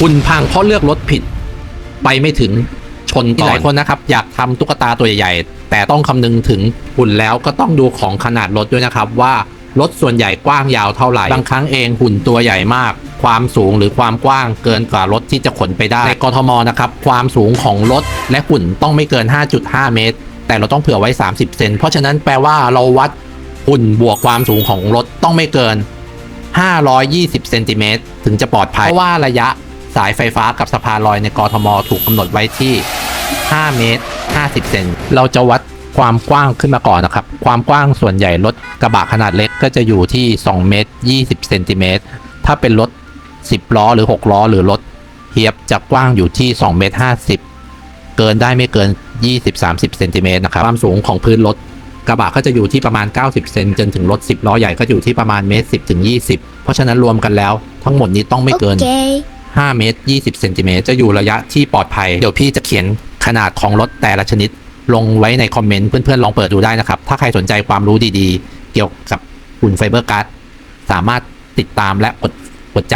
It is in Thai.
คุณพังเพราะเลือกรถผิด ไปไม่ถึงชนก่อนหลายคนนะครับ อยากทำตุ๊กตาตัวใหญ่ๆ แต่ต้องคำนึงถึงหุ่นแล้วก็ต้องดูของขนาดรถด้วยนะครับ ว่ารถส่วนใหญ่กว้างยาวเท่าไหร่บางครั้งเองหุ่นตัวใหญ่มาก ความสูงหรือความกว้างเกินกว่ารถที่จะขนไปได้ในกทมนะครับความสูงของรถและหุ่นต้องไม่เกิน 5.5 เมตร แต่เราต้องเผื่อไว้ 30 เซนเพราะฉะนั้นแปลว่าเราวัดหุ่นบวกความสูงของรถต้องไม่เกิน 520 เซนติเมตรถึงจะปลอดภัยเพราะว่าระยะ สายไฟฟ้ากับสะพานลอยในกรทม ถูกกำหนดไว้ที่ 5 เมตร 50 เซน เราจะวัดความกว้างขึ้นมาก่อนนะครับ ความกว้างส่วนใหญ่รถกระบะขนาดเล็กก็จะอยู่ที่ 2 เมตร 20 เซนติเมตร ถ้าเป็นรถ 10 ล้อหรือ 6 ล้อ หรือรถเฮียบจะกว้างอยู่ที่ 2 เมตร 50 เกินได้ไม่เกิน 20-30 เซนติเมตรนะครับ ความสูงของพื้นรถกระบะก็จะอยู่ที่ประมาณ 90 เซนจนถึงรถ 10 ล้อใหญ่ก็อยู่ที่ประมาณเมตร 10 ถึง 20 เพราะฉะนั้นรวมกันแล้ว ทั้งหมดนี้ต้องไม่เกิน Okay. 5 เมตร 20 เซนติเมตร จะอยู่ระยะที่ปลอดภัย เดี๋ยวพี่จะเขียนขนาดของรถแต่ละชนิด ลงไว้ในคอมเมนต์เพื่อนๆ ลองเปิดดูได้นะครับ ถ้าใครสนใจความรู้ดีๆ เกี่ยวกับหุ่นไฟเบอร์การ์ดสามารถติดตามและกดกดใจ